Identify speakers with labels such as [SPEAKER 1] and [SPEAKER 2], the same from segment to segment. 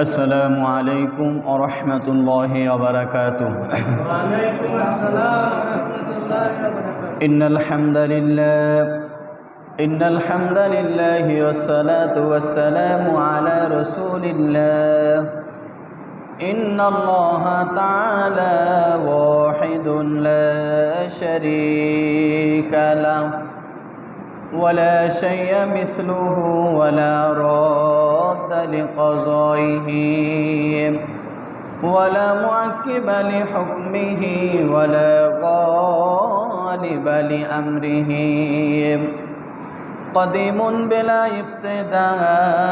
[SPEAKER 1] السلام عليكم ورحمة الله وبركاته.
[SPEAKER 2] وعليكم السلام ورحمة الله وبركاته.
[SPEAKER 1] إن الحمد لله إن الحمد لله والصلاة والسلام على رسول الله. إن الله تعالى واحد لا شريك له. ولا شيء مثله ولا راد لقضائه. ولا معقب لحكمه ولا غالب لأمره. قديم بلا ابتداء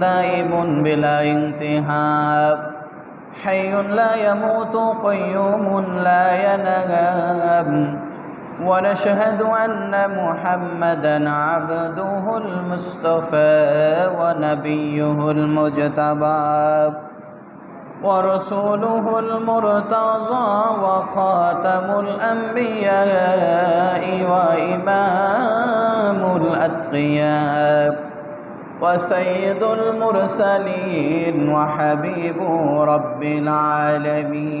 [SPEAKER 1] دائم بلا انتهاء. حي لا يموت قيوم لا ينام ونشهد أن محمدا عبده المصطفى ونبيه المجتبى ورسوله المرتضى وخاتم الأنبياء وإمام الأتقياء وسيد المرسلين وحبيب رب العالمين.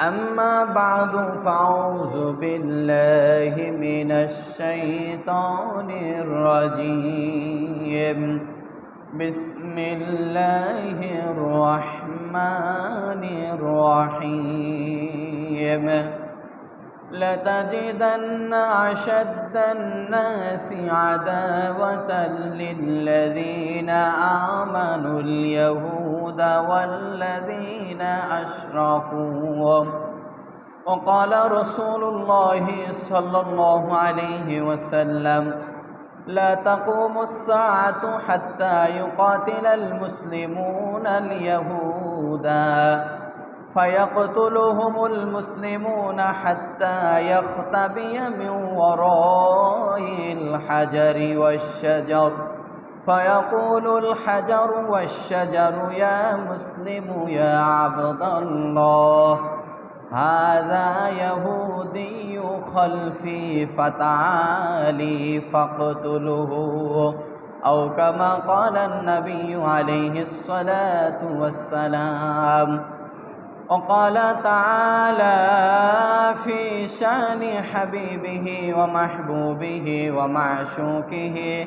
[SPEAKER 1] أما بعد فأعوذ بالله من الشيطان الرجيم. بسم الله الرحمن الرحيم. لتجدن أشد الناس عداوة للذين آمنوا اليهود والذين أشركوا. وقال رسول الله صلى الله عليه وسلم لا تقوم الساعة حتى يقاتل المسلمون اليهود. فيقتلهم المسلمون حتى يختبي من وراء الحجر والشجر. فيقول الحجر والشجر يا مسلم يا عبد الله هذا يهودي خلفي فتعالي فاقتله. أو كما قال النبي عليه الصلاة والسلام. وقال تعالى في شأن حبيبه ومحبوبه ومعشوقه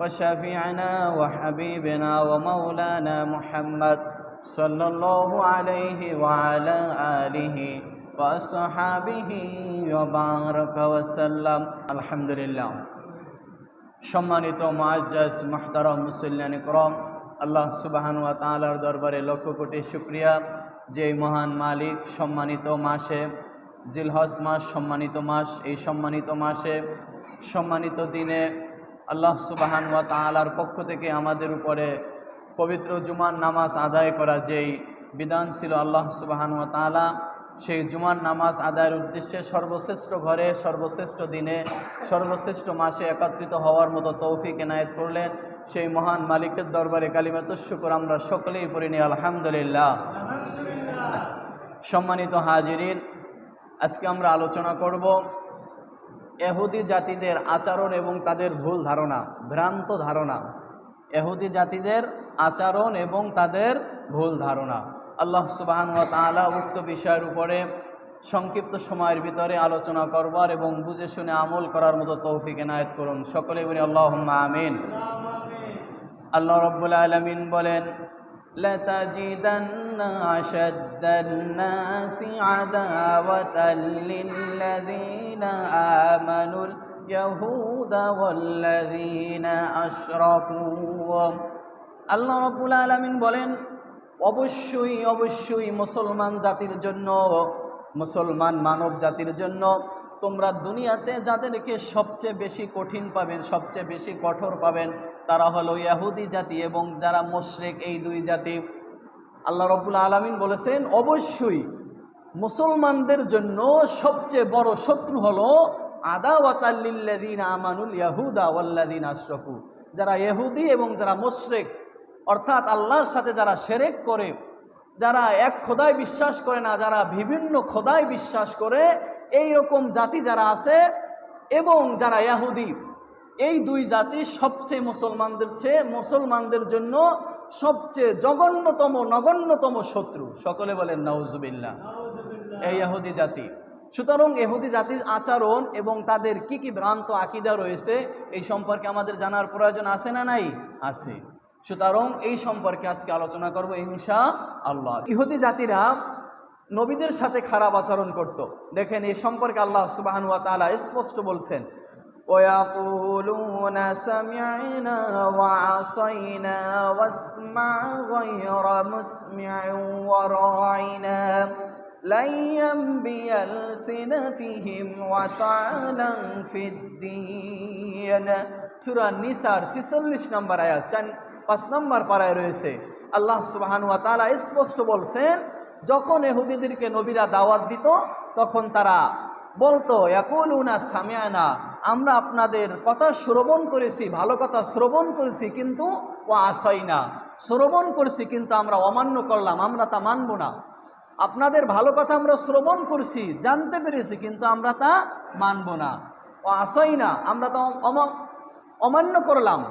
[SPEAKER 1] وشفيعنا وحبيبنا ومولانا محمد صلى الله عليه وعلى آله وأصحابه وبارك وسلم الحمد لله সম্মানিত মুআজ্জাজ মুহতারাম মুসল্লিয়ান করম আল্লাহ সুবাহান ওয়া তাআলার দরবারে লক্ষ কোটি শুকরিয়া যে এই মহান মালিক সম্মানিত মাসে জিলহজ মাস সম্মানিত মাস এই সম্মানিত মাসে সম্মানিত দিনে আল্লাহ সুবাহান ওয়া তাআলার পক্ষ থেকে আমাদের উপরে পবিত্র জুমার নামাজ আদায় করা যেই বিধান ছিল আল্লাহ সুবাহান ওয়া তাআলা সেই জুমার নামাজ আদায়ের উদ্দেশ্যে সর্বশ্রেষ্ঠ ঘরে সর্বশ্রেষ্ঠ দিনে সর্বশ্রেষ্ঠ মাসে একত্রিত হওয়ার মতো তৌফিক এনায়েত করলেন। সেই মহান মালিকের দরবারে কালিমাত শুকুর আমরা সকলেই পড়িনি আলহামদুলিল্লাহ। সম্মানিত হাজিরিন আজকে আমরা আলোচনা করব এহুদি জাতিদের আচরণ এবং তাদের ভুল ধারণা, ভ্রান্ত ধারণা। এহুদি জাতিদের আচরণ এবং তাদের ভুল ধারণা। আল্লাহ সুবাহান তাআলা উক্ত বিষয়ের উপরে সংক্ষিপ্ত সময়ের ভিতরে আলোচনা করবার এবং বুঝে শুনে আমল করার মতো তৌফিক এনায়েত করুন। সকলে বলি আল্লাহ আমিন। আল্লাহ রব্বুল আলমিন বলেন لتجدن أشد الناس عداوة للذين آمنوا اليهود والذين أشركوا আল্লাহ রব্বুল আলমিন বলেন অবশ্যই অবশ্যই মুসলমান জাতির জন্য মুসলমান মানব জাতির জন্য তোমরা দুনিয়াতে যাদেরকে সবচেয়ে বেশি কঠিন পাবেন সবচেয়ে বেশি কঠোর পাবেন তারা হলো ইয়াহুদি জাতি এবং যারা মোশরেক এই দুই জাতি। আল্লাহ রবুল আলমিন বলেছেন, অবশ্যই মুসলমানদের জন্য সবচেয়ে বড় শত্রু হলো আদাওয়াতাল্লিল্লাদিন আমানুল ইয়াহুদা ওয়াল্লাদিন আশরফু যারা ইহুদি এবং যারা মোশরেক, অর্থাৎ আল্লাহর সাথে যারা সেরেক করে, যারা এক খোদায় বিশ্বাস করে না, যারা বিভিন্ন খোদায় বিশ্বাস করে এই রকম জাতি যারা আছে এবং যারা ইয়াহুদি এই দুই জাতি সবচেয়ে মুসলমানদের চেয়ে মুসলমানদের জন্য সবচেয়ে জঘন্যতম, নগণ্যতম শত্রু। সকলে বলেন, নাউজুবিল্লাহ। এই ইহুদি জাতি। সুতরাং এহুদি জাতির আচরণ এবং তাদের কি কি ভ্রান্ত আকিদা রয়েছে, এই সম্পর্কে আমাদের জানার প্রয়োজন আছে না নাই? আছে। সুতরাং এই সম্পর্কে আজকে আলোচনা করব ইনশা আল্লাহ ইহুদি জাতিরা নবীদের সাথে খারাপ আচরণ করত। দেখেন এই সম্পর্কে আল্লাহ সুবাহান ওয়া তাআলা স্পষ্ট বলছেন ويقولون سمعنا وعصينا واسمع غير مسمع وراعنا ليا بألسنتهم وطعنا في الدين سورة নিসার 46 নম্বর আয়াত চার পাঁচ নম্বর পাড়ায় রয়েছে আল্লাহ সুবহান ওয়া তাআলা স্পষ্ট বলছেন যখন এহুদিদেরকে নবীরা দাওয়াত দিত তখন তারা বলতো ইয়াকুলুনা সামিয়ানা আমরা আপনাদের কথা শ্রবণ করেছি, ভালো কথা শ্রবণ করেছি কিন্তু ও আসাই না। শ্রবণ করেছি কিন্তু আমরা অমান্য করলাম, আমরা তা মানব না। আপনাদের ভালো কথা আমরা শ্রবণ করছি, জানতে পেরেছি কিন্তু আমরা তা মানব না। ও আসাই না, আমরা তা অম- অমান্য করলাম,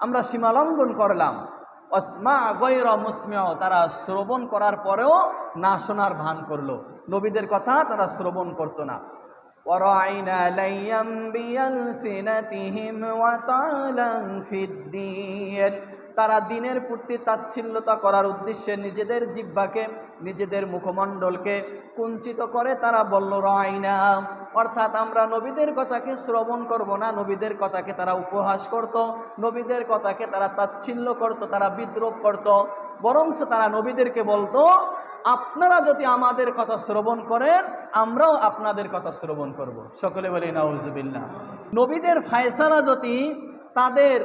[SPEAKER 1] আমরা সীমালঙ্ঘন করলাম। অসমা গৈর মুসমিয়, তারা শ্রবণ করার পরেও না শোনার ভান করল। নবীদের কথা তারা শ্রবণ করতো না। وراعنا ليا بألسنتهم وطعنا في الدين তারা দিনের প্রতি তাচ্ছিল্যতা করার উদ্দেশ্যে নিজেদের জিব্বাকে নিজেদের মুখমণ্ডলকে কুঞ্চিত করে তারা বলল রাইনা অর্থাৎ আমরা নবীদের কথাকে শ্রবণ করব না নবীদের কথাকে তারা উপহাস করত নবীদের কথাকে তারা তাচ্ছিল্য করত তারা বিদ্রোপ করত বরংস তারা নবীদেরকে বলতো আপনারা যদি আমাদের কথা শ্রবণ করেন, আমরাও আপনাদের কথা শ্রবণ করব। সকলে বলি নাউজুবিল্লাহ নবীদের ফায়সালা যদি তাদের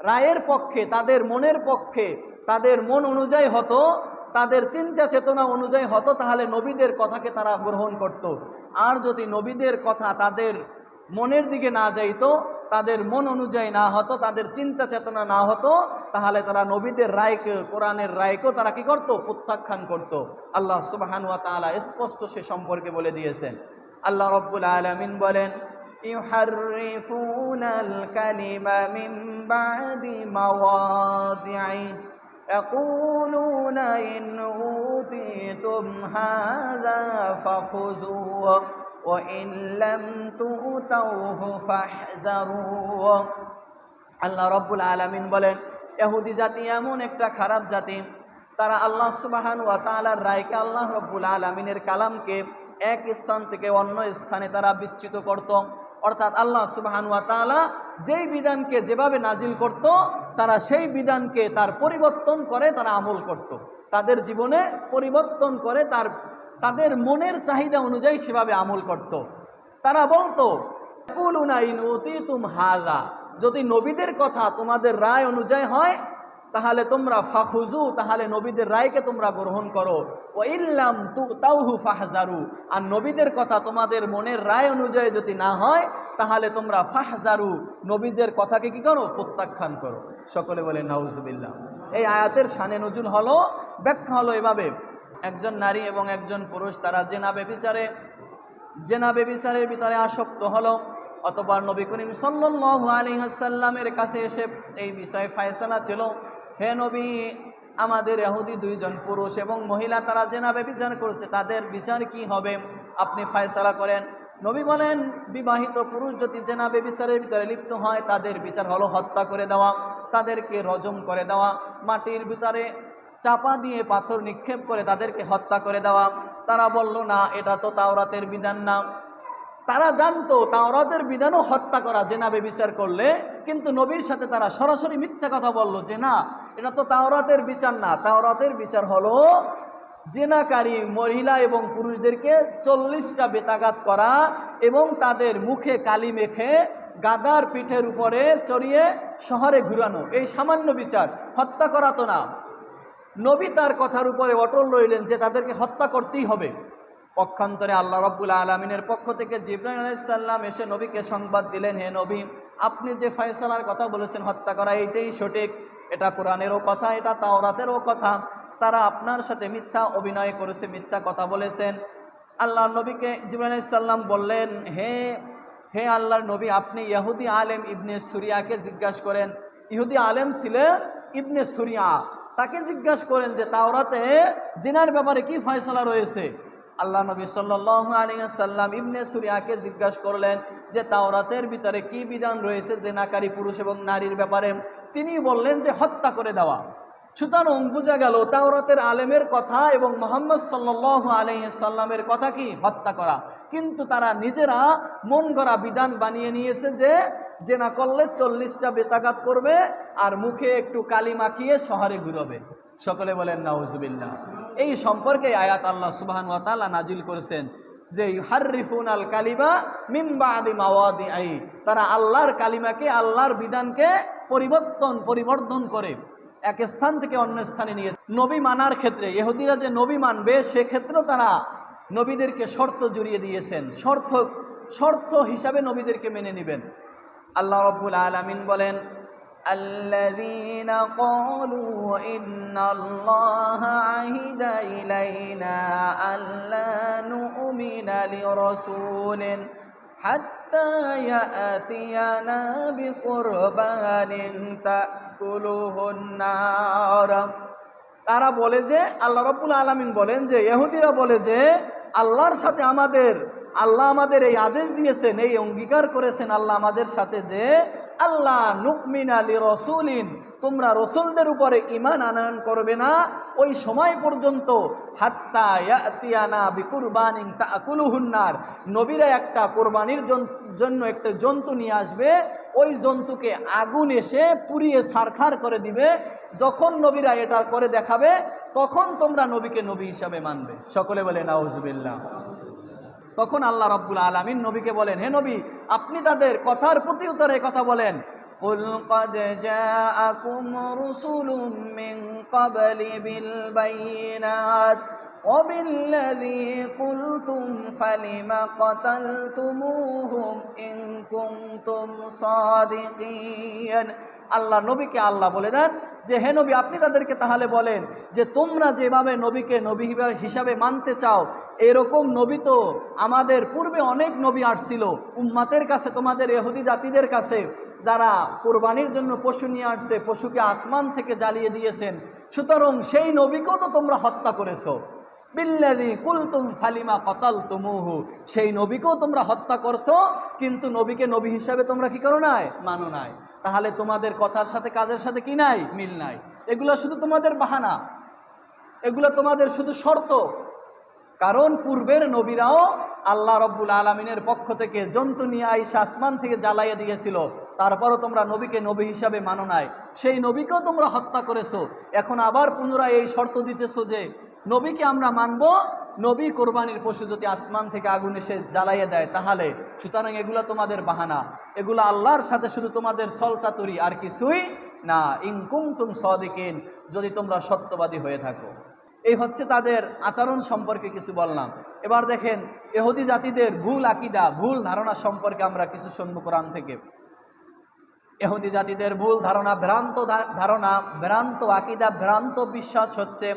[SPEAKER 1] রায়ের পক্ষে, তাদের মনের পক্ষে, তাদের মন অনুযায়ী হতো, তাদের চিন্তা চেতনা অনুযায়ী হতো, তাহলে নবীদের কথাকে তারা গ্রহণ করত। আর যদি নবীদের কথা তাদের মনের দিকে না যাইতো তাদের মন অনুযায়ী না হতো তাদের চিন্তা চেতনা না হতো তাহলে তারা নবীদের রায়কে কোরআনের রায়কেও তারা কি করতো প্রত্যাখ্যান করত আল্লাহ সুবাহানুয়া তাআলা স্পষ্ট সে সম্পর্কে বলে দিয়েছেন আল্লাহ রব্বুল আলমিন বলেন يحرفون الكلم من بعد مواضعه يقولون إن أوتيتم هذا فخذوه وإن لم تؤتوه فاحذروا আল্লাহ রব্বুল আলমিন বলেন এহুদি জাতি এমন একটা খারাপ জাতি তারা আল্লাহ সুবাহান ওয়া তাআলার রায়কে আল্লাহ রব্বুল আলমিনের কালামকে এক স্থান থেকে অন্য স্থানে তারা বিচ্যুত করত অর্থাৎ আল্লাহ সুবাহান ওয়া তাআলা যেই বিধানকে যেভাবে নাজিল করত তারা সেই বিধানকে তার পরিবর্তন করে তারা আমল করত তাদের জীবনে পরিবর্তন করে তার তাদের মনের চাহিদা অনুযায়ী সেভাবে আমল করত। তারা বলতো "কুলুনা ইন উতিতুম হাযা। যদি নবীদের কথা তোমাদের রায় অনুযায়ী হয়, তাহলে তোমরা ফাহুজু তাহলে নবীদের রায়কে তোমরা গ্রহণ করো। ও ইল্লাম তু তাউহু ফাহজারু আর নবীদের কথা তোমাদের মনের রায় অনুযায়ী যদি না হয়, তাহলে তোমরা ফাহজারু নবীদের কথাকে কি করো? প্রত্যাখ্যান করো। সকলে বলে, নাউজবিল্লাহ। এই আয়াতের সানে নজুল হলো, ব্যাখ্যা হলো এভাবে একজন নারী এবং একজন পুরুষ, তারা জেনাবে বিচারে জেনাবে বিচারের ভিতরে আসক্ত হলো। অথবা নবী করিম সাল্লাল্লাহু আলাইহি ওয়াসাল্লামের কাছে এসে এই বিষয়ে ফায়সালা ছিল, হে নবী, আমাদের এহুদি দুইজন পুরুষ এবং মহিলা তারা জেনাবে বিচার করছে, তাদের বিচার কি হবে? আপনি ফায়সালা করেন। নবী বলেন, বিবাহিত পুরুষ যদি জেনাবে বিচারের ভিতরে লিপ্ত হয়, তাদের বিচার হলো হত্যা করে দেওয়া, তাদেরকে রজম করে দেওয়া, মাটির ভিতরে চাপা দিয়ে পাথর নিক্ষেপ করে তাদেরকে হত্যা করে দেওয়া। তারা বলল, না, এটা তো তাওরাতের বিধান না। তারা জানতো, তাওরাতের বিধানও হত্যা করা জেনাবে বিচার করলে। কিন্তু নবীর সাথে তারা সরাসরি মিথ্যা কথা বলল, যে না, এটা তো তাওরাতের বিচার না। তাওরাতের বিচার হলো জেনাকারী মহিলা এবং পুরুষদেরকে চল্লিশটা বেতাঘাত করা এবং তাদের মুখে কালি মেখে গাদার পিঠের উপরে চড়িয়ে শহরে ঘুরানো। এই সামান্য বিচার, হত্যা করা তো না। নবী তার কথার উপরে অটল রইলেন যে তাদেরকে হত্যা করতেই হবে। পক্ষান্তরে আল্লাহ রব্বুল আলমিনের পক্ষ থেকে জিব্রাহিম আলাইসাল্লাম এসে নবীকে সংবাদ দিলেন, হে নবী, আপনি যে ফয়সালার কথা বলেছেন, হত্যা করা এইটাই সঠিক। এটা কোরআনেরও কথা, এটা তাওরাতেরও কথা। তারা আপনার সাথে মিথ্যা অভিনয় করেছে, মিথ্যা কথা বলেছেন। আল্লাহ নবীকে জিব্রাহিম আলাইসাল্লাম বললেন, হে হে আল্লাহর নবী, আপনি ইহুদি আলেম ইবনে সুরিয়াকে জিজ্ঞাসা করেন, ইহুদি আলেম ছিলেন ইবনে সুরিয়া? তাকে জিজ্ঞাসা করেন যে তাওরাতে জিনার ব্যাপারে কি ফয়সলা রয়েছে? আল্লাহ নবী সাল্লাহ আলিয়াল্লাম ইবনে সুরিয়াকে জিজ্ঞাসা করলেন যে তাওরাতের ভিতরে কি বিধান রয়েছে জেনাকারী পুরুষ এবং নারীর ব্যাপারে? তিনি বললেন যে হত্যা করে দেওয়া। সুতরাং বোঝা গেল তাওরাতের আলেমের কথা এবং মোহাম্মদ সাল্লাহ আলহিসাল্লামের কথা কি? হত্যা করা। কিন্তু তারা নিজেরা মন গড়া বিধান বানিয়ে নিয়েছে যে যে না করলে চল্লিশটা বেতাঘাত করবে আর মুখে একটু কালি মাখিয়ে শহরে ঘুরবে। সকলে বলেন, নাউজুবিল্লাহ। এই সম্পর্কে আয়াত আল্লাহ সুবাহান তালা নাজিল করেছেন যে হারিফুন আল কালিমা মিম্বা আদি মাওয়াদি আই তারা আল্লাহর কালিমাকে, আল্লাহর বিধানকে পরিবর্তন পরিবর্তন করে এক স্থান থেকে অন্য স্থানে নিয়ে নবী মানার ক্ষেত্রে এহুদিরা যে নবী মানবে, সেক্ষেত্রেও তারা নবীদেরকে শর্ত জুড়িয়ে দিয়েছেন। শর্ত শর্ত হিসাবে নবীদেরকে মেনে নেবেন। আল্লাহ রব্বুল আলমিন বলেন الذين قالوا إن الله عهد إلينا ألا نؤمن لرسول حتى يأتينا بقربان تأكله النار তারা বলে যে আল্লাহ রব্বুল আলমিন বলেন যে ইহুদিরা বলে যে আল্লাহর সাথে আমাদের আল্লাহ আমাদের এই আদেশ দিয়েছেন এই অঙ্গীকার করেছেন আল্লাহ আমাদের সাথে যে আল্লাহ নুকমিন আলী রসুলিন তোমরা রসুলদের উপরে ইমান আনয়ন করবে না। ওই সময় পর্যন্ত হাত্তা ইয়াতিয়ানা বিকুরবানিন তাকুলুহুন্নার নবীরা একটা কোরবানির জন্য একটা জন্তু নিয়ে আসবে। ওই জন্তুকে আগুন এসে পুড়িয়ে সারখার করে দিবে। যখন নবীরা এটা করে দেখাবে, তখন তোমরা নবীকে নবী হিসাবে মানবে। সকলে বলে, নাউজবিল্লাহ। তখন আল্লাহ রব্বুল আলমিন নবীকে বলেন হে নবী আপনি তাদের কথার প্রতি উত্তরে কথা বলেন قل قد جاءكم رسل من قبل بالبينات وبالذي قلتم فلم قتلتموهم إن كنتم صادقين আল্লাহ নবীকে আল্লাহ বলে দেন যে হে নবী আপনি তাদেরকে তাহলে বলেন যে তোমরা যেভাবে নবীকে নবী হিসাবে মানতে চাও এরকম নবী তো আমাদের পূর্বে অনেক নবী আসছিল। উম্মাতের কাছে, তোমাদের এহুদি জাতিদের কাছে, যারা কোরবানির জন্য পশু নিয়ে আসছে, পশুকে আসমান থেকে জ্বালিয়ে দিয়েছেন। সুতরাং সেই নবীকেও তো তোমরা হত্যা করেছ। বিল্লাদি কুলতুম ফালিমা কতাল তুমুহু সেই নবীকেও তোমরা হত্যা করছ, কিন্তু নবীকে নবী হিসাবে তোমরা কি করো নাই? মানো নাই। তাহলে তোমাদের কথার সাথে কাজের সাথে কি নাই? মিল নাই। এগুলো শুধু তোমাদের বাহানা। এগুলো তোমাদের শুধু শর্ত। কারণ পূর্বের নবীরাও আল্লাহ রব্বুল আলমিনের পক্ষ থেকে জন্তু নিয়ে আইসা আসমান থেকে জ্বালাইয়া দিয়েছিল। তারপরও তোমরা নবীকে নবী হিসাবে মানো নাই। সেই নবীকেও তোমরা হত্যা করেছ। এখন আবার পুনরায় এই শর্ত দিতেছো যে, নবীকে আমরা মানব, নবী কোরবানির পশু যদি আসমান থেকে আগুন এসে জ্বালাইয়ে দেয়, তাহলে সুতরাং এগুলো তোমাদের বাহানা। এগুলো আল্লাহর সাথে শুধু তোমাদের সলচাতুরি আর কিছুই না। ইনকুম তুম সদিকিন, যদি তোমরা সত্যবাদী হয়ে থাকো। এই হচ্ছে তাদের আচরণ সম্পর্কে কিছু বললাম। এবার দেখেন এহুদি জাতিদের ভুল আকিদা, ভুল ধারণা সম্পর্কে আমরা কিছু শুনব কোরআন থেকে। এহুদি জাতিদের ভুল ধারণা, ভ্রান্ত ধারণা, ভ্রান্ত আকিদা, ভ্রান্ত বিশ্বাস হচ্ছে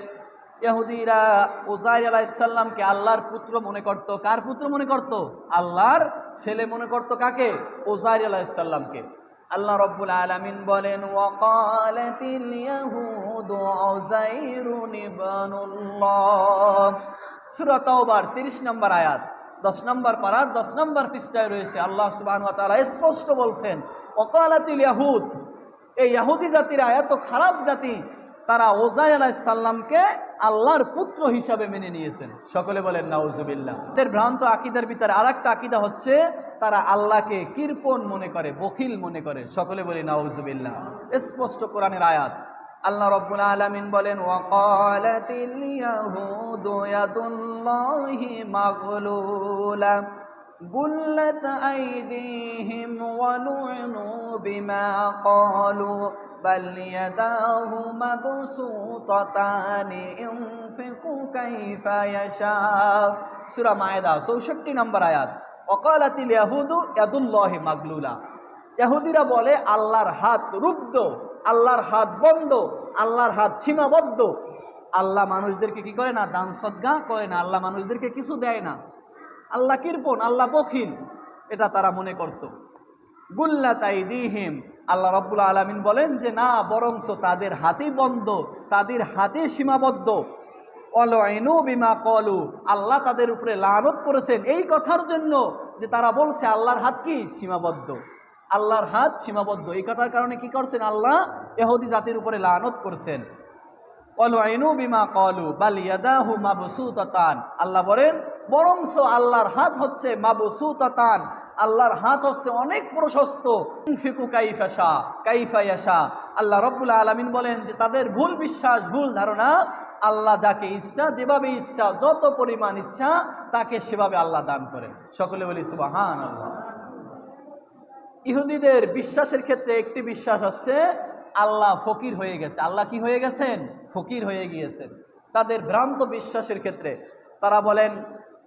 [SPEAKER 1] ইহুদিরা ওজাইর আলাইসাল্লামকে আল্লাহর পুত্র মনে করত। কার পুত্র মনে করত? আল্লাহর ছেলে মনে করত কাকে? ওজাইর আলাইসাল্লামকে আল্লাহ রব্বুল আলমিন বলেন ওয়াকালাতিল তিরিশ উযাইরুন ইবনুল্লাহ। সূরা তাওবার 30 নম্বর আয়াত 10 নম্বর পাড়ার দশ নম্বর পৃষ্ঠায় রয়েছে, আল্লাহ সুবাহ তারা স্পষ্ট বলছেন অকালাতিল ইয়াহুদ। এই ইয়াহুদি জাতিরা এত খারাপ জাতি তারা ওজাই আলাইসাল্লামকে আল্লাহর পুত্র হিসাবে মেনে নিয়েছেন। সকলে বলেন, নাউজুবিল্লাহ। এদের ভ্রান্ত আকিদার ভিতরে আর একটা আকিদা হচ্ছে, তারা আল্লাহকে কৃপণ মনে করে, বখিল মনে করে। সকলে বলি, নাউজুবিল্লাহ। স্পষ্ট কোরআনের আয়াত, আল্লাহ রব্বুল আলামিন বলেন গুল্লাত আইদিহিম ওয়া লু'নু বিমা ক্বালু বাল ইয়াদাহু মাবসুতাতান ইউনফিকু কাইফা ইয়াশা সূরা মায়েদা 64 নম্বর আয়াত ওয়াকালাতিল ইয়াহুদু ইয়াদুল্লাহি মাগলুলা ইহুদিরা বলে, আল্লাহর হাত রুদ্ধ, আল্লাহর হাত বন্ধ, আল্লাহর হাত সীমাবদ্ধ। আল্লাহ মানুষদেরকে কি করে না, দান সদ্গা করে না, আল্লাহ মানুষদেরকে কিছু দেয় না। আল্লাহ কৃপণ, আল্লাহ বখিল, এটা তারা মনে করত। গুল্লা তাই দিহিম আল্লাহ রব্বুল আলমিন বলেন যে, না বরংস তাদের হাতে বন্ধ, তাদের হাতে সীমাবদ্ধ। অলু বিমা কলু আল্লাহ তাদের উপরে লানত করেছেন। এই কথার জন্য যে তারা বলছে, আল্লাহর হাত কি? সীমাবদ্ধ। আল্লাহর হাত সীমাবদ্ধ। এই কথার কারণে কি করছেন? আল্লাহ এহুদি জাতির উপরে লানত করছেন। অলু বিমা কলু বালিয়াদাহু মাবসুতান আল্লাহ বলেন বরংস আল্লাহর হাত হচ্ছে মাবসুতান আল্লাহর হাত হচ্ছে অনেক প্রশস্ত। ফিকু কাইফাশা আল্লাহ রব্বুল আলমিন বলেন যে তাদের ভুল বিশ্বাস, ভুল ধারণা আল্লাহ যাকে ইচ্ছা, যেভাবে ইচ্ছা, যত পরিমাণ ইচ্ছা, তাকে সেভাবে আল্লাহ দান করেন। সকলে বলি সুবাহান আল্লাহ ইহুদিদের বিশ্বাসের ক্ষেত্রে একটি বিশ্বাস হচ্ছে, আল্লাহ ফকির হয়ে গেছে। আল্লাহ কি হয়ে গেছেন? ফকির হয়ে গিয়েছেন। তাদের ভ্রান্ত বিশ্বাসের ক্ষেত্রে তারা বলেন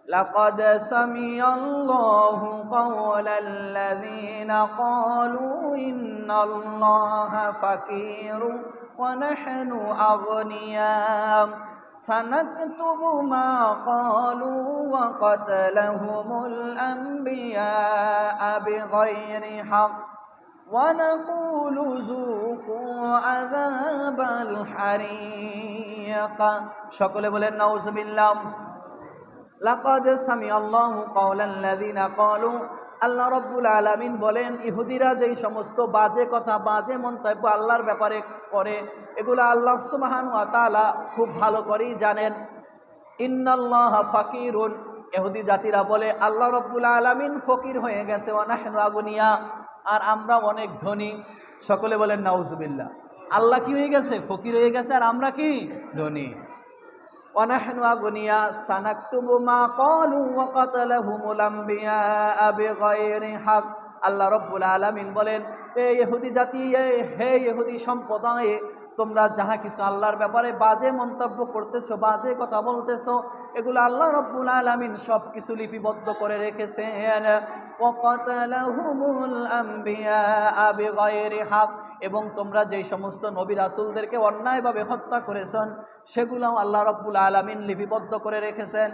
[SPEAKER 1] لقد سمع الله قول الذين قالوا إن الله فقير ونحن أغنياء. سنكتب ما قالوا وقتلهم الأنبياء بغير حق ونقول ذوقوا عذاب الحريق. شكرا بولن نعوذ بالله. লাকাদ সামি আল্লাহু কাওলাল্লাযিনা ক্বালু, আল্লাহ রব্বুল আলামিন বলেন, ইহুদিরা যেই সমস্ত বাজে কথা, বাজে মন্তব্য আল্লাহর ব্যাপারে করে, এগুলো আল্লাহ সুবহান ওয়া তাআলা খুব ভালো করেই জানেন। ইন্নাল্লাহা ফাকিরুন। ইহুদি জাতিরা বলে, আল্লাহ রব্বুল আলামিন ফকির হয়ে গেছে, ওয়া নাহনু আগুনিয়া, আর আমরা অনেক ধনী। সকলে বলেন, নাউজুবিল্লাহ। আল্লাহ কি হয়ে গেছে? ফকির হয়ে গেছে, আর আমরা কি? ধনী। ونحن أغنياء سنكتب ما قالوا وقتلهم الأنبياء بغير حق আল্লাহ রব্বুল আলামিন বলেন এ ইহুদি জাতি এ হে ইহুদি সম্প্রদায় তোমরা যাহা কিছু আল্লাহর ব্যাপারে বাজে মন্তব্য করতেছো বাজে কথা বলতেছো এগুলো আল্লাহ রব্বুল আলামিন সব কিছু লিপিবদ্ধ করে রেখেছেন ওয়াকাতালাহুমুল আম্বিয়া বিগাইরি হক এবং তোমরা যেই সমস্ত নবী রাসুলদেরকে অন্যায়ভাবে হত্যা করেছেন, সেগুলোও আল্লাহ রব্বুল আলমিন লিপিবদ্ধ করে রেখেছেন।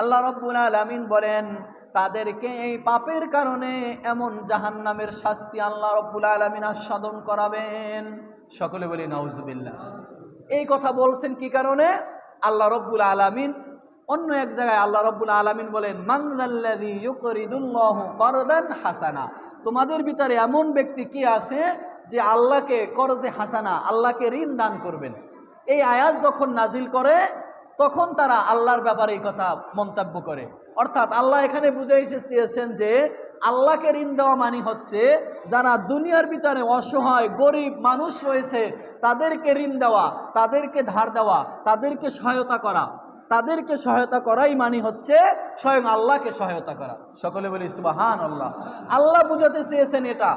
[SPEAKER 1] আল্লাহ রব্বুল আলমিন বলেন, তাদেরকে এই পাপের কারণে এমন জাহান্নামের শাস্তি আল্লাহ রব্বুল আলমিন আস্বাদন করাবেন। সকলে বলি, নাউজুবিল্লাহ। এই কথা বলছেন কি কারণে? আল্লাহ রব্বুল আলমিন অন্য এক জায়গায় আল্লাহ রব্বুল আলমিন বলেন করদান হাসানা। তোমাদের ভিতরে এমন ব্যক্তি কি আছে যে আল্লাহকে করজে হাসানা, আল্লাহকে ঋণ দান করবেন? এই আয়াত যখন নাজিল করে, তখন তারা আল্লাহর ব্যাপারে এই কথা মন্তব্য করে। অর্থাৎ আল্লাহ এখানে বুঝাইছে চেয়েছেন যে আল্লাহকে ঋণ দেওয়া মানে হচ্ছে, যারা দুনিয়ার ভিতরে অসহায়, গরিব মানুষ রয়েছে, তাদেরকে ঋণ দেওয়া, তাদেরকে ধার দেওয়া, তাদেরকে সহায়তা করা। তাদেরকে সহায়তা করাই মানে হচ্ছে স্বয়ং আল্লাহকে সহায়তা করা। সকলে বলি সুবাহান আল্লাহ আল্লাহ বুঝাতে চেয়েছেন এটা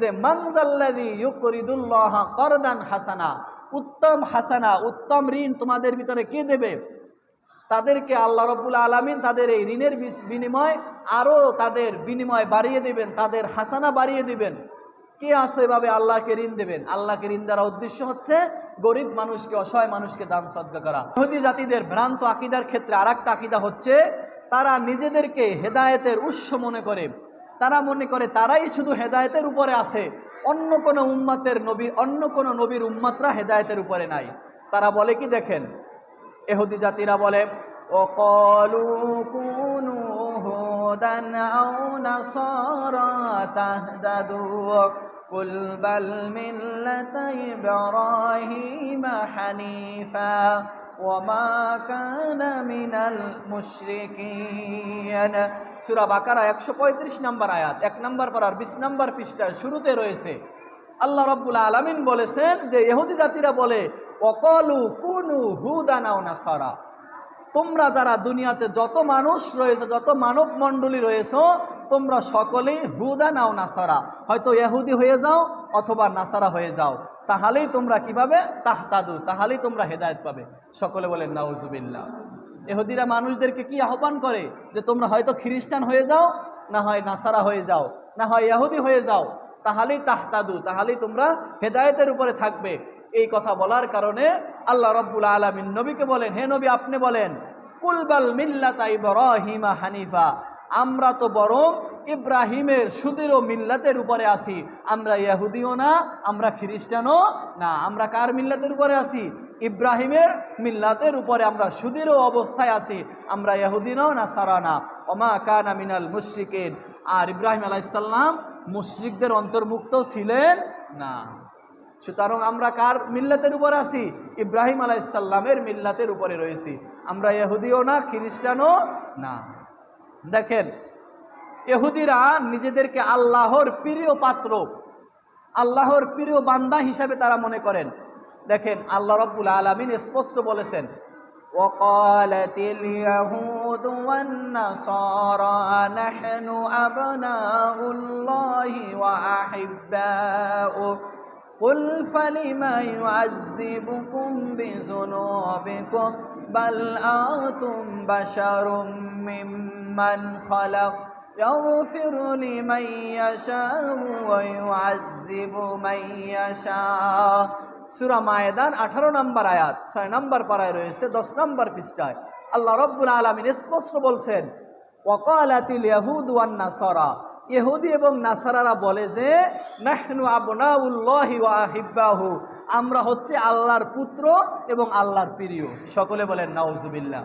[SPEAKER 1] যে মাংজাল্লাদি ইউকরিদুল্লাহ করদান হাসানা, উত্তম হাসানা, উত্তম ঋণ তোমাদের ভিতরে কে দেবে? তাদেরকে আল্লাহ রব্বুল আলমিন তাদের এই ঋণের বিনিময় আরও তাদের বিনিময় বাড়িয়ে দেবেন, তাদের হাসানা বাড়িয়ে দিবেন। কে আসো এভাবে আল্লাহকে ঋণ দেবেন? আল্লাহকে ঋণ দেওয়ার উদ্দেশ্য হচ্ছে গরিব মানুষকে, অসহায় মানুষকে দান সদ্গা করা। ইহুদি জাতিদের ভ্রান্ত আকিদার ক্ষেত্রে আর একটা আকিদা হচ্ছে, তারা নিজেদেরকে হেদায়েতের উৎস মনে করে। তারা মনে করে তারাই শুধু হেদায়েতের উপরে আছে। অন্য কোনো উম্মাতের নবী, অন্য কোনো নবীর উম্মাতরা হেদায়েতের উপরে নাই। তারা বলে কি দেখেন? এহুদি জাতিরা বলে অকলু কুনু হোদান قل بل ملة إبراهيم حنيفا وما كان من المشركين সূরা বাকারা 135 নম্বর আয়াত এক নম্বর পারার 20 নম্বর পৃষ্ঠার শুরুতে রয়েছে আল্লাহ রাব্বুল আলামিন বলেছেন যে ইহুদি জাতিরা বলে অকলু কুনু হুদানাও নাসারা তোমরা যারা দুনিয়াতে যত মানুষ রয়েছে, যত মানব মণ্ডলী রয়েছে, তোমরা সকলেই হুদা নাও নাসারা। হয়তো এহুদি হয়ে যাও অথবা নাসারা হয়ে যাও। তাহলেই তোমরা কীভাবে? তাহতাদু। তাহলেই তোমরা হেদায়েত পাবে। সকলে বলেন, নাউজুবিল্লাহ। এহুদিরা মানুষদেরকে কি আহ্বান করে? যে তোমরা হয়তো খ্রিস্টান হয়ে যাও, না হয় নাসারা হয়ে যাও, না হয় এহুদি হয়ে যাও। তাহলেই তাহতাদু। তাহলেই তোমরা হেদায়েতের উপরে থাকবে। এই কথা বলার কারণে আল্লাহ রব্বুল আলমিন নবীকে বলেন, হে নবী, আপনি বলেন কুলবাল মিল্লাতা ইব্রাহিমা হানিফা, আমরা তো বরং ইব্রাহিমের সুদৃঢ় মিল্লাতের উপরে আছি। আমরা ইহুদিও না, আমরা খ্রিস্টানও না। আমরা কার মিল্লাতের উপরে আছি? ইব্রাহিমের মিল্লাতের উপরে আমরা সুদৃঢ় অবস্থায় আছি। আমরা ইয়াহুদিনও না, সারা না। ওমা কানা মিনাল মুশরিকিন। আর ইব্রাহিম আলাইসাল্লাম মুশরিকদের অন্তর্ভুক্ত ছিলেন না। সুতরাং আমরা কার মিল্লাতের উপর আছি ইব্রাহিম আলাইসাল্লামের মিল্লাতের উপরে রয়েছি আমরা ইহুদিও না খ্রিস্টানও না দেখেন ইহুদিরা নিজেদেরকে আল্লাহর প্রিয় পাত্র আল্লাহর প্রিয় বান্দা হিসাবে তারা মনে করেন দেখেন আল্লাহ রব্বুল আলমিন স্পষ্ট বলেছেন وقالت اليهود والنصارى نحن أبناء الله وأحباؤه قل فلم يعذبكم بذنوبكم بل أنتم بشر ممن خلق يغفر لمن يشاء ويعذب من يشاء সুরা মায়েদান আঠারো নম্বর আয়াত ছয় নম্বর পাড়ায় রয়েছে দশ নম্বর পৃষ্ঠায় আল্লাহ রব্বুল আলমিন স্পষ্ট বলছেন ওকালাতিল ইয়াহুদ ওয়ান নাসারা ইহুদি এবং নাসারারা বলে যে, নাহনু আবনাউল্লাহি ওয়া আহিব্বাহু। আমরা হচ্ছে আল্লাহর পুত্র এবং আল্লাহর প্রিয়। সকলে বলেন, নাউজুবিল্লাহ।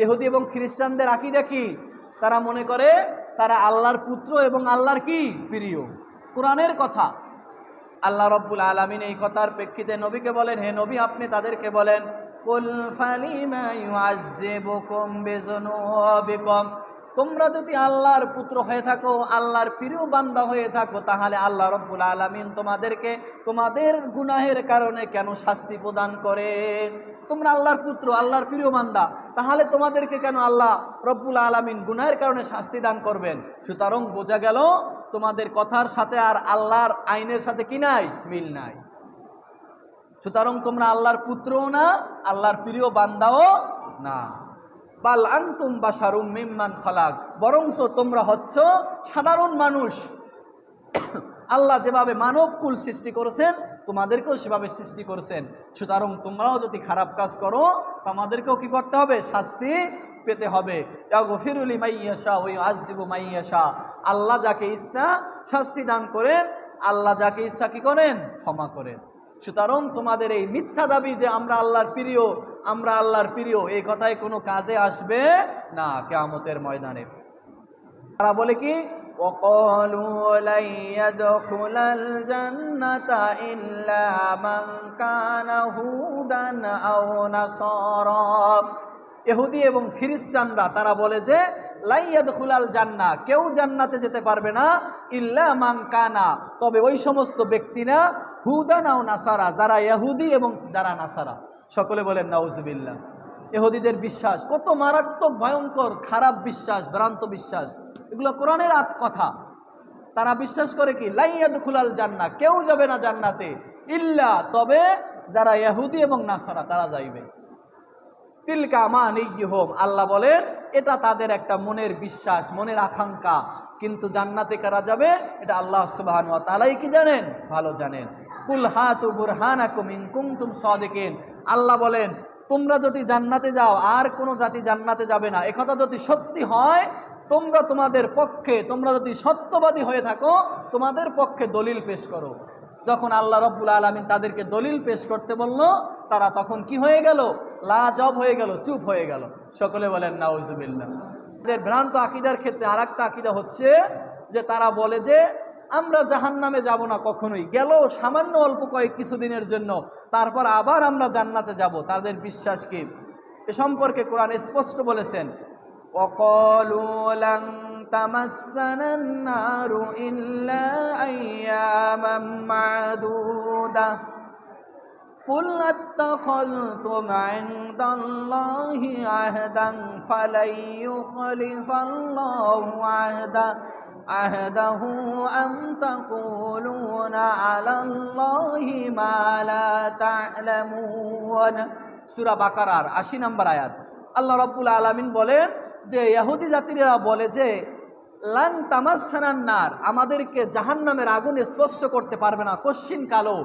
[SPEAKER 1] ইহুদি এবং খ্রিস্টানদের আকিদা কি? তারা মনে করে তারা আল্লাহর পুত্র এবং আল্লাহর কি? প্রিয়। কোরআনের কথা। আল্লাহ রব্বুল আলমিন এই কথার প্রেক্ষিতে নবীকে বলেন, হে নবী, আপনি তাদেরকে বলেন তোমরা যদি আল্লাহর পুত্র হয়ে থাকো, আল্লাহর প্রিয় বান্দা হয়ে থাকো, তাহলে আল্লাহ রব্বুল আলমিন তোমাদেরকে তোমাদের গুনাহের কারণে কেন শাস্তি প্রদান করেন? তোমরা আল্লাহর পুত্র, আল্লাহর প্রিয় বান্দা, তাহলে তোমাদেরকে কেন আল্লাহ রব্বুল আলমিন গুনাহের কারণে শাস্তি দান করবেন? সুতরাং বোঝা গেল তোমাদের কথার সাথে আর আল্লাহর আইনের সাথে কি নাই? মিল নাই। সুতরাং তোমরা আল্লাহর পুত্রও না, আল্লাহর প্রিয় বান্দাও না। বাল আন্তুম বা সারুম মিম্মান খলাক। বরংস তোমরা হচ্ছ সাধারণ মানুষ। আল্লাহ যেভাবে মানব কুল সৃষ্টি করেছেন, তোমাদেরকেও সেভাবে সৃষ্টি করেছেন। সুতরাং তোমরাও যদি খারাপ কাজ করো, তোমাদেরকেও কি করতে হবে? শাস্তি পেতে হবে। গফিরুলি মাইয়াশা ওই আজিবু মাইয়াশা আল্লাহ যাকে ইচ্ছা শাস্তি দান করেন, আল্লাহ যাকে ইচ্ছা কি করেন? ক্ষমা করেন। সুতরাং তোমাদের এই মিথ্যা দাবি যে আমরা আল্লাহর প্রিয় আমরা আল্লাহর প্রিয় এই কথায় কোনো কাজে আসবে না কেয়ামতের ময়দানে তারা বলে কি وقالوا لن يدخل الجنة إلا من كان هودا أو نصارى ইহুদি এবং খ্রিস্টানরা তারা বলে যে লাইয়াদ খুলাল জান্না কেউ জান্নাতে যেতে পারবে না ইল্লা মান কানা তবে ওই সমস্ত ব্যক্তিরা হুদা নাও নাসারা যারা ইহুদি এবং যারা নাসারা সকলে বলেন নাউজবিল্লা ইহুদিদের বিশ্বাস, কত মারাত্মক, ভয়ঙ্কর, খারাপ বিশ্বাস, ভ্রান্ত বিশ্বাস। এগুলো কোরআনের আত কথা। তারা বিশ্বাস করে কি? লাইয়াদ খুলাল জান্না কেউ যাবে না জান্নাতে। ইল্লা, তবে যারা ইহুদি এবং নাসারা, তারা যাইবে। তিলকা হোম আল্লাহ বলেন, এটা তাদের একটা মনের বিশ্বাস, মনের আকাঙ্ক্ষা। কিন্তু জান্নাতে কারা যাবে? এটা আল্লাহ সুবাহান তালাই কি জানেন? ভালো জানেন। কুল হাতু বুরহানাকুম ইন কুমতুম সাদিকিন। আল্লাহ বলেন, তোমরা যদি জান্নাতে যাও, আর কোনো জাতি জান্নাতে যাবে না। একথা যদি সত্যি হয়, তোমরা তোমাদের পক্ষে, তোমরা যদি সত্যবাদী হয়ে থাকো, তোমাদের পক্ষে দলিল পেশ করো। যখন আল্লাহ রব্বুল আলমিন তাদেরকে দলিল পেশ করতে বলল, তারা তখন কি হয়ে গেল? লাজব হয়ে গেল, চুপ হয়ে গেল। সকলে বলেন, নাউজুবিল্লাহ। তাদের ভ্রান্ত আকিদার ক্ষেত্রে আর একটা আকিদা হচ্ছে যে তারা বলে যে আমরা জাহান নামে যাব না কখনোই গেল সামান্য অল্প কয়েক কিছুদিনের জন্য তারপর আবার আমরা জান্নাতে যাব তাদের বিশ্বাস কি এ সম্পর্কে কোরআন স্পষ্ট বলেছেন وقالوا لن تمسنا النار إلا أياما معدودة قل اتخذتم عند الله عهدا فلن يخلف الله عهدا عهده أم تقولون على الله ما لا تعلمون সূরা বাকারার আশি নম্বর আয়াত আল্লাহ রব্বুল আলামিন বলেন যে ইহুদি জাতিরা বলে যে লান তামাসানান নার আমাদেরকে জাহান্নামের আগুন স্পর্শ করতে পারবে না কশ্চিন কালো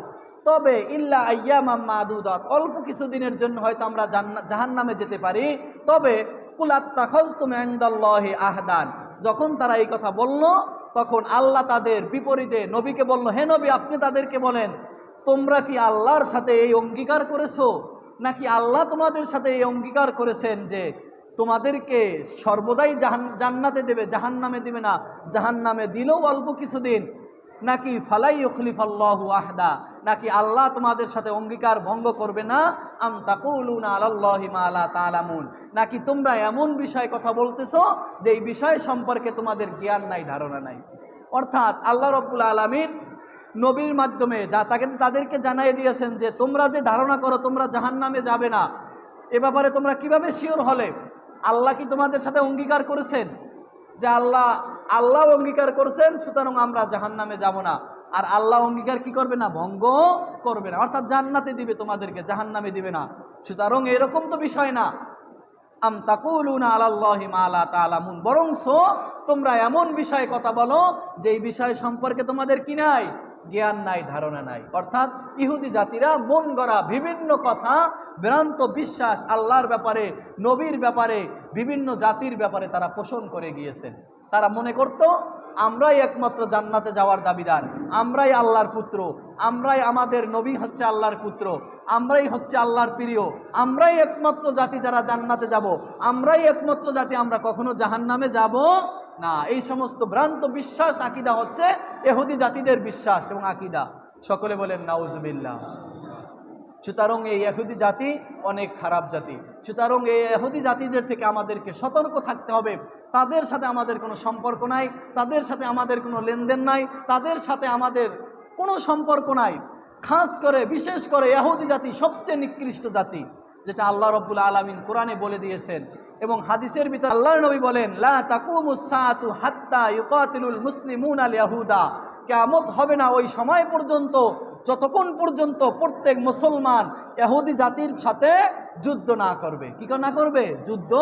[SPEAKER 1] তবে ইল্লা আয়ামা মাদুদাত অল্প কিছুদিনের জন্য হয়তো আমরা জাহান নামে যেতে পারি তবে কুলাত্তাখজ তুমি আহদান যখন তারা এই কথা বলল, তখন আল্লাহ তাদের বিপরীতে নবীকে বলল, হে নবী, আপনি তাদেরকে বলেন, তোমরা কি আল্লাহর সাথে এই অঙ্গীকার করেছ? নাকি আল্লাহ তোমাদের সাথে এই অঙ্গীকার করেছেন যে তোমাদেরকে সর্বদাই জাহান, জান্নাতে দেবে জাহান নামে দেবে না জাহান নামে দিলেও অল্প কিছুদিন? নাকি ফালাই আল্লাহু আহদা? নাকি আল্লাহ তোমাদের সাথে অঙ্গীকার ভঙ্গ করবে না? আম তাকুলুনা আলাল্লাহি মা লা তালামুন। নাকি তোমরা এমন বিষয় কথা বলতেছো যে এই বিষয় সম্পর্কে তোমাদের জ্ঞান নাই, ধারণা নাই? অর্থাৎ আল্লাহ রব্বুল আলমীর নবীর মাধ্যমে যা তাকে তাদেরকে জানাই দিয়েছেন যে তোমরা যে ধারণা করো, তোমরা জাহান নামে যাবে না। এ ব্যাপারে তোমরা কীভাবে শিওর হলে? আল্লাহ কি তোমাদের সাথে অঙ্গীকার করেছেন? যে আল্লাহ আল্লাহ অঙ্গীকার করছেন, সুতরাং আমরা জাহান নামে যাব না। আর আল্লাহ অঙ্গীকার কি করবে না? ভঙ্গ করবে না। অর্থাৎ জান্নাতে দিবে তোমাদেরকে জাহান নামে দিবে না। সুতরাং এরকম তো বিষয় না। আম তাকুলুনা আলাল্লাহি মা লা তালামুন বরংস তোমরা এমন বিষয়ে কথা বলো যে এই বিষয় সম্পর্কে তোমাদের কি নাই? জ্ঞান নাই, ধারণা নাই। অর্থাৎ ইহুদি জাতিরা মন গড়া বিভিন্ন কথা, ভ্রান্ত বিশ্বাস আল্লাহর ব্যাপারে, নবীর ব্যাপারে, বিভিন্ন জাতির ব্যাপারে তারা পোষণ করে গিয়েছেন। তারা মনে করত, আমরাই একমাত্র জান্নাতে যাওয়ার দাবিদার। আমরাই আল্লাহর পুত্র, আমরাই আমাদের নবী হচ্ছে আল্লাহর পুত্র, আমরাই হচ্ছে আল্লাহর প্রিয়, আমরাই একমাত্র জাতি যারা জান্নাতে যাব, আমরাই একমাত্র জাতি, আমরা কখনো জাহান্নামে যাব না। এই সমস্ত ভ্রান্ত বিশ্বাস, আকিদা হচ্ছে এহুদি জাতিদের বিশ্বাস এবং আকিদা। সকলে বলেন নাউজবিল্লা সুতরাং এই এহুদি জাতি অনেক খারাপ জাতি। সুতরাং এই এহুদি জাতিদের থেকে আমাদেরকে সতর্ক থাকতে হবে। তাদের সাথে আমাদের কোনো সম্পর্ক নাই, তাদের সাথে আমাদের কোনো লেনদেন নাই, তাদের সাথে আমাদের কোনো সম্পর্ক নাই। খাস করে, বিশেষ করে এহুদি জাতি সবচেয়ে নিকৃষ্ট জাতি, যেটা আল্লাহ রব্বুল আলমিন কোরআনে বলে দিয়েছেন এবং হাদিসের ভিতর আল্লাহ নবী বলেন, লা তাকুমুসাতু মুসলিমুন আল ইয়াহুদা কেমত হবে না ওই সময় পর্যন্ত, যতক্ষণ পর্যন্ত প্রত্যেক মুসলমান এহুদি জাতির সাথে যুদ্ধ না করবে। কি না করবে? যুদ্ধ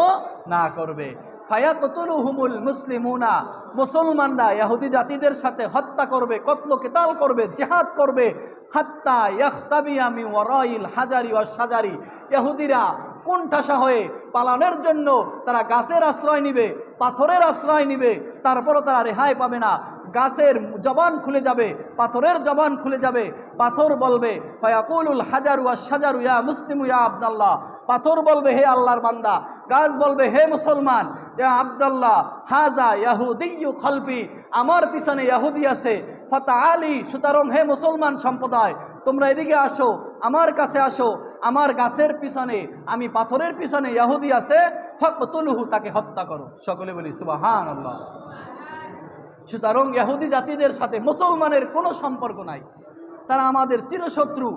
[SPEAKER 1] না করবে। ফায়াকতুল হুমুল মুসলিমুনা, মুসলমানরা ইহুদি জাতিদের সাথে হত্যা করবে, কতল, কেতাল করবে, জেহাদ করবে। হাত্তা ইয়াখতাবি আমি ওয়ারাইল হাজারি ওয়া সাজারি। ইহুদিরা কোণঠাসা হয়ে পালানোর জন্য তারা গাছের আশ্রয় নিবে, পাথরের আশ্রয় নিবে, তারপরও তারা রেহাই পাবে না। গাছের জবান খুলে যাবে, পাথরের জবান খুলে যাবে। পাথর বলবে, ফয়াকুলুল হাজারু আর সাজারু ইয়া মুসলিম ইয়া আবদাল্লাহ। পাথর বলবে, হে আল্লাহর বান্দা। গাছ বলবে, হে মুসলমান। ইয়া আবদাল্লাহ, হাজা ইয়াহুদিয়ু খলপি আমার পিছনে ইয়াহুদি আছে। ফতা আলী, সুতরাং হে মুসলমান সম্প্রদায়, তোমরা এদিকে আসো, আমার কাছে আসো, আমার গাছের পিছনে, আমি পাথরের পিছনে ইয়াহুদি আছে, ফকতুলহু, তাকে হত্যা করো। সকলে বলি সুবাহান আল্লাহ সুতরাং ইহুদি জাতিদের সাথে মুসলমানের কোনো সম্পর্ক নাই। তারা আমাদের চিরশত্রু।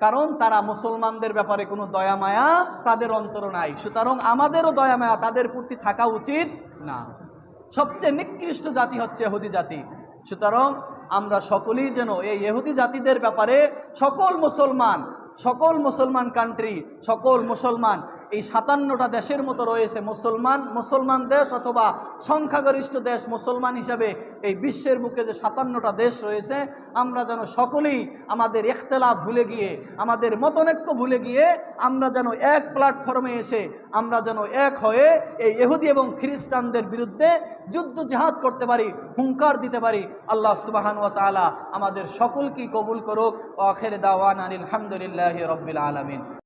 [SPEAKER 1] কারণ তারা মুসলমানদের ব্যাপারে কোনো দয়া মায়া তাদের অন্তর নাই। সুতরাং আমাদেরও দয়া মায়া তাদের প্রতি থাকা উচিত না। সবচেয়ে নিকৃষ্ট জাতি হচ্ছে এহুদি জাতি। সুতরাং আমরা সকলেই যেন এই এহুদি জাতিদের ব্যাপারে সকল মুসলমান সকল মুসলমান কান্ট্রি সকল মুসলমান এই সাতান্নটা দেশের মতো রয়েছে, মুসলমান মুসলমান দেশ অথবা সংখ্যাগরিষ্ঠ দেশ, মুসলমান হিসাবে এই বিশ্বের বুকে যে সাতান্নটা দেশ রয়েছে, আমরা যেন সকলেই আমাদের ইখতলাফ ভুলে গিয়ে, আমাদের মতনৈক্য ভুলে গিয়ে আমরা যেন এক প্ল্যাটফর্মে এসে, আমরা যেন এক হয়ে এই এহুদি এবং খ্রিস্টানদের বিরুদ্ধে যুদ্ধ জেহাদ করতে পারি, হুঙ্কার দিতে পারি। আল্লাহ সুবাহান তালা আমাদের সকলকেই কবুল করুক। ও আখের দাওয়ান আলহামদুলিল্লাহ রব্বিল আলমিন।